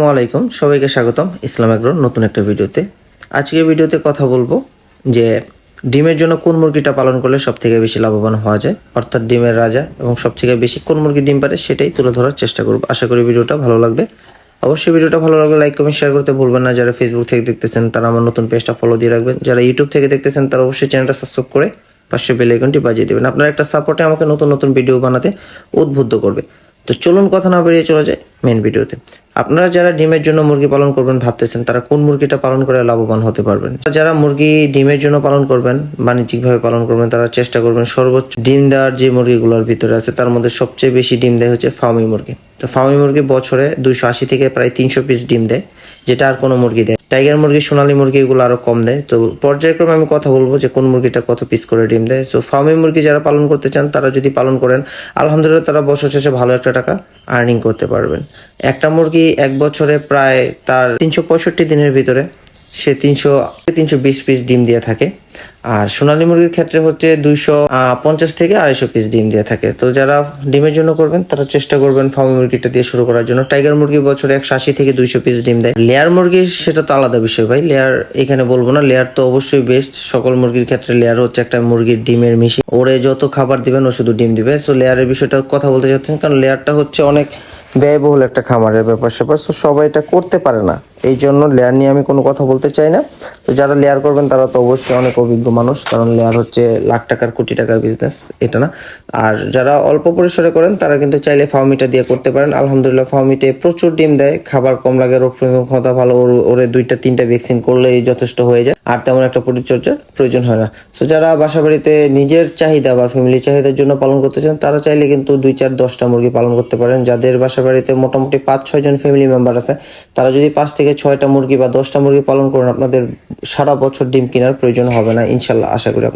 আসসালামু আলাইকুম। সবাইকে স্বাগতম ইসলাম আগ্রহ নতুন একটা ভিডিওতে। আজকের ভিডিওতে কথা বলব যে ডিমের জন্য কোন মুরগিটা পালন করলে সব থেকে বেশি লাভবান হওয়া যায়, অর্থাৎ ডিমের রাজা এবং সব থেকে বেশি কোন মুরগি ডিম পারে সেটাই তুলে ধরার চেষ্টা করব। আশা করি ভিডিওটা ভালো লাগবে। অবশ্যই ভিডিওটা ভালো লাগলে লাইক, কমেন্ট শেয়ার করতে ভুলবেন না। যারা ফেসবুক থেকে দেখতেছেন, তারা আমার নতুন পেজটা ফলো দিয়ে রাখবেন। যারা ইউটিউব থেকে দেখতেছেন, তারা অবশ্যই চ্যানেলটা সাবস্ক্রাইব করে পাশে বেল আইকনটি বাজিয়ে দেবেন। আপনার একটা সাপোর্টে আমাকে নতুন নতুন ভিডিও বানাতে উদ্বুদ্ধ করবে। তো চলুন কথা না বেরিয়ে চলে যায় মেন ভিডিওতে। আপনারা যারা ডিমের জন্য মুরগি পালন করবেন ভাবতেছেন, তারা কোন মুরগিটা পালন করে লাভবান হতে পারবেন? যারা মুরগি ডিমের জন্য পালন করবেন, বাণিজ্যিকভাবে পালন করবেন, তারা চেষ্টা করবেন সর্বোচ্চ ডিম দেওয়ার যে মুরগিগুলোর ভিতরে আছে, তার মধ্যে সবচেয়ে বেশি ডিম দেয় হচ্ছে ফার্মি মুরগি। তো ফার্মি মুরগি বছরে দুইশো আশি থেকে প্রায় তিনশো পিস ডিম দেয়, যেটা আর কোনো মুরগি দেয় টাইগার মুরগি, সোনালি মুরগি এগুলো আরও কম দেয়। তো পর্যায়ক্রমে আমি কথা বলব যে কোন মুরগিটা কত পিস করে ডিম দেয়। সো ফার্মে মুরগি যারা পালন করতে চান, তারা যদি পালন করেন, আলহামদুলিল্লাহ তারা বছর শেষে ভালো একটা টাকা আর্নিং করতে পারবেন। একটা মুরগি এক বছরে প্রায় তার তিনশো পঁয়ষট্টি দিনের ভিতরে সে তিনশো তিনশো বিশ পিস ডিম দিয়ে থাকে। আর সোনালী মুরগির ক্ষেত্রে হচ্ছে দুইশো পঞ্চাশ থেকে আড়াইশো পিস ডিম দিয়ে থাকে। তো যারা ডিমের জন্য করবেন, তারা চেষ্টা করবেন ফার্মি মুরগিটা দিয়ে শুরু করার জন্য। টাইগার মুরগি বছরে একশো আশি থেকে দুইশো পিস ডিম দেয়। লেয়ার মুরগি সেটা তো আলাদা বিষয় ভাই। লেয়ার এখানে বলব না, লেয়ার তো অবশ্যই বেস্ট সকল মুরগির ক্ষেত্রে লেয়ার হচ্ছে একটা মুরগির ডিমের মিশি ওরে যত খাবার দিবেন, ও শুধু ডিম দিবে। সো লেয়ারের বিষয়টা কথা বলতে চাচ্ছেন, কারণ লেয়ারটা হচ্ছে অনেক ব্যয়বহুল একটা খামারের ব্যাপার স্যাপার। সো সবাই এটা করতে পারে না। এই জন্য লেয়ার নিয়ে আমি কোনো কথা বলতে চাই না। তো যারা লেয়ার করবেন, তারা তো অবশ্যই অনেক অভিজ্ঞ মানুষ, কারণ লেয়ার হচ্ছে লাখ টাকার, কোটি টাকার বিজনেস এটা না। আর যারা অল্প পরিসরে করেন, তারা কিন্তু চাইলে ফার্মিটা দিয়ে করতে পারেন। আলহামদুলিল্লাহ ফার্মিতে প্রচুর ডিম দেয়। খাবার কম লাগে, রোগ প্রতিরোধ ক্ষমতা ভালো, ওর- দুইটা, তিনটা ভ্যাকসিন করলেই যথেষ্ট হয়ে যায়। আর তেমন একটা পরিচর্যার প্রয়োজন হয় না। তো যারা বাসা বাড়িতে নিজের চাহিদা বা ফ্যামিলি চাহিদার জন্য পালন করতে চান তারা চাইলে কিন্তু দুই চার দশটা মুরগি পালন করতে পারেন। যাদের বাসা বাড়িতে মোটামুটি পাঁচ, ছয় জন ফ্যামিলি মেম্বার আছে, তারা যদি পাঁচ থেকে ছয়টা মুরগি বা দশটা মুরগি পালন করেন, আপনাদের সারা বছর ডিম কেনার প্রয়োজন হবে না, ইনশাল্লাহ, আশা করি